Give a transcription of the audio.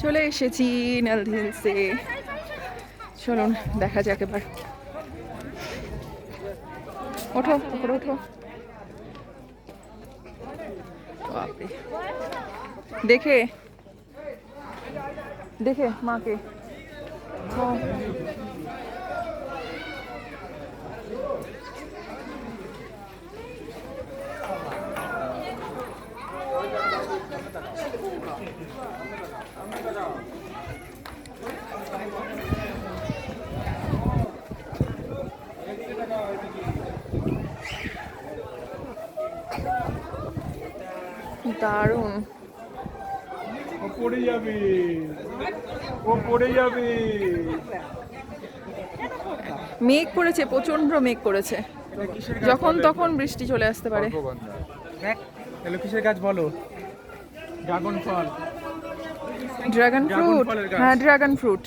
চলে এসেছি নালদি হিলসে। চলুন দেখা যাক এবার। ওঠো উপরে ওঠো। দেখে। দেখে মাকে। দারুণ। ও পড়ে যাবে। ও পড়ে যাবে। মেঘ করেছে প্রচণ্ড মেঘ করেছে। যখন তখন বৃষ্টি চলে আসতে পারে। এলো কিসের গাছ বলো? ড্রাগন ফল। Dragon fruit. হ্যাঁ ড্রাগন ফ্রুট।